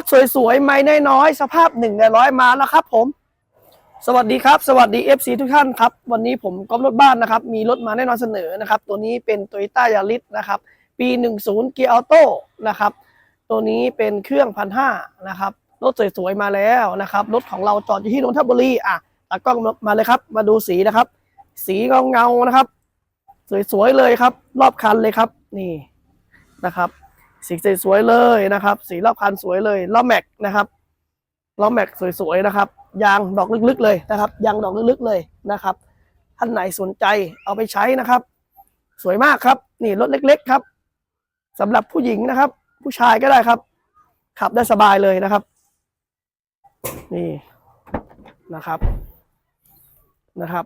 ถสวยๆ ไม่น้อยๆ สภาพหนึ่งในร้อยมาแล้วครับผม สวัสดีครับ สวัสดี FC ทุกท่านครับ วันนี้ผมก๊อฟรถบ้านนะครับ มีรถมาแน่นอนเสนอนะครับ ตัวนี้เป็น t o y ต้ายาริสนะครับ ปี 10 เกียร์ออโต้นะครับ ตัวนี้เป็นเครื่องพันห้านะครับ รถสวยๆ มาแล้วนะครับ รถของเราจอดอยู่ที่นนทบุรีอะตากล้องมาเลยครับ มาดูสีนะครับ สีเงาๆนะครับ สวยๆ เลยครับ รอบคันเลยครับ นี่นะครับ สีสวยๆเลยนะครับ สีรอบคันสวยเลยล้อแม็กนะครับล้อแม็กสวยๆนะครับ ยางดอกลึกๆเลยนะครับ ยางดอกลึกๆเลยนะครับท่านไหนสนใจเอาไปใช้นะครับ สวยมากครับ นี่รถเล็ก ๆ ครับสำหรับผู้หญิงนะครับ ผู้ชายก็ได้ครับ ขับได้สบายเลยนะครับ นี่นะครับนะครับ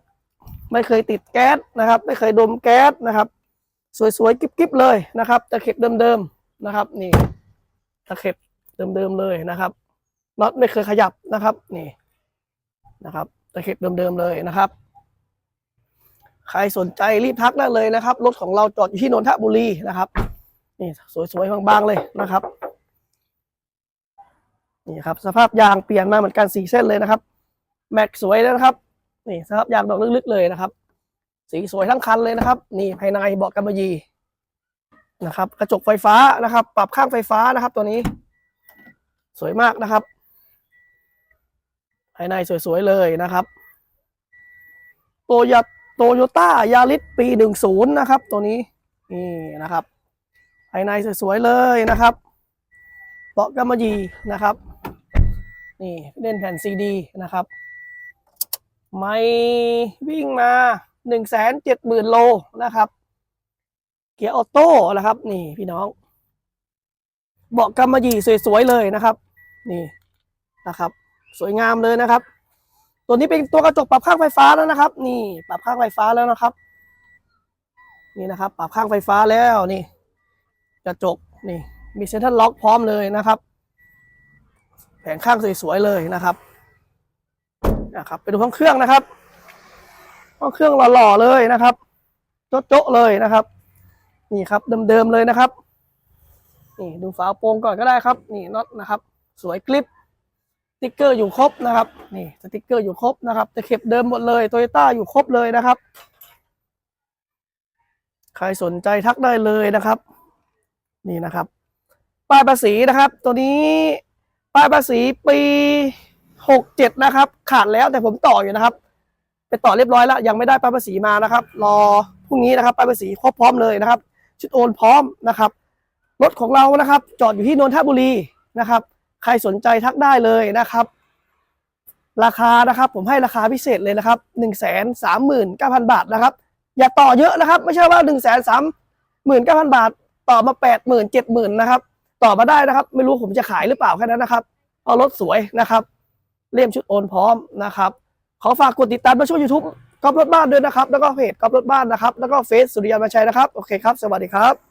ไม่เคยติดแก๊สนะครับ ไม่เคยดมแก๊สนะครับ สวยๆกิ๊บๆเลยนะครับตะเข็บเดิมๆ นะครับ นี่ตะเข็บเดิมๆเลยนะครับน็อตไม่เคยขยับนะครับ นี่นะครับตะเข็บเดิมๆเลยนะครับ ใครสนใจรีบทักได้เลยนะครับ รถของเราจอดอยู่ที่นนทบุรีนะครับ นี่สวยๆบางๆเลยนะครับนี่ครับสภาพยางเปลี่ยนมาเหมือนกันสี่เส้นเลยนะครับ แม็กสวยแล้วนะครับ นี่สภาพยางดอกลึกๆเลยนะครับ สีสวยทั้งคันเลยนะครับ นี่ภายในเบาะกำมะหยี่ นะครับ กระจกไฟฟ้านะครับ ปรับข้างไฟฟ้านะครับ ตัวนี้ สวยมากนะครับ ภายในสวยๆเลยนะครับโตยโตโยต้ายาริสปีหนึ่งศูนย์นะครับ ตัวนี้นี่นะครับ ภายในสวยๆเลยนะครับเบาะกำมะหยี่นะครับนี่เล่นแผ่นซีดีนะครับ ไม่วิ่งมาหนึ่งแสนเจ็ดหมื่นโลนะครับ เกียร์ออโต้นะครับ นี่พี่น้อง เบาะกำมะหยี่สวยๆเลยนะครับ นี่นะครับ สวยงามเลยนะครับ ตัวนี้เป็นตัวกระจกปรับข้างไฟฟ้าแล้วนะครับ นี่ปรับข้างไฟฟ้าแล้วนะครับ นี่นะครับ ปรับข้างไฟฟ้าแล้วนี่ กระจกนี่ มีเซ็นทรัลล็อกพร้อมเลยนะครับ แผงข้างสวยๆเลยนะครับนะครับไปดูห้องเครื่องนะครับห้องเครื่องหล่อๆเลยนะครับโจ๊ะๆเลยนะครับ นี่ครับเดิมๆเลยนะครับ นี่ดูฝาโปร่งก่อนก็ได้ครับ นี่น็อตนะครับ สวยกริปสติ๊กเกอร์อยู่ครบนะครับ นี่สติ๊กเกอร์อยู่ครบนะครับตะเข็บเดิมหมดเลยโตโยต้าอยู่ครบเลยนะครับ ใครสนใจทักได้เลยนะครับ นี่นะครับ ป้ายภาษีนะครับ ตัวนี้ป้ายภาษีปีหกเจ็ดนะครับ ขาดแล้วแต่ผมต่ออยู่นะครับ ไปต่อเรียบร้อยแล้วยังไม่ได้ป้ายภาษีมานะครับ รอพรุ่งนี้นะครับป้ายภาษีครบพร้อมเลยนะครับ ชุดโอนพร้อมนะครับรถของเรานะครับ จอดอยู่ที่นนทบุรีนะครับ ใครสนใจทักได้เลยนะครับ ราคานะครับ ผมให้ราคาพิเศษเลยนะครับหนึ่งแสนสามหมื่นเก้าพันบาทนะครับ อย่าต่อเยอะนะครับ ไม่ใช่ว่าหนึ่งแสนสามหมื่นเก้าพันบาท ต่อมาแปดหมื่นเจ็ดหมื่นนะครับ ต่อมาได้นะครับ ไม่รู้ผมจะขายหรือเปล่าแค่นั้นนะครับ เอารถสวยนะครับ เล่มชุดโอนพร้อมนะครับ ขอฝากกดติดตามในช่อง YouTube กอฟรถบ้านด้วยนะครับ แล้วก็เพจกอฟรถบ้านนะครับ แล้วก็เฟซสุริยันมาชัยนะครับ โอเคครับ สวัสดีครับ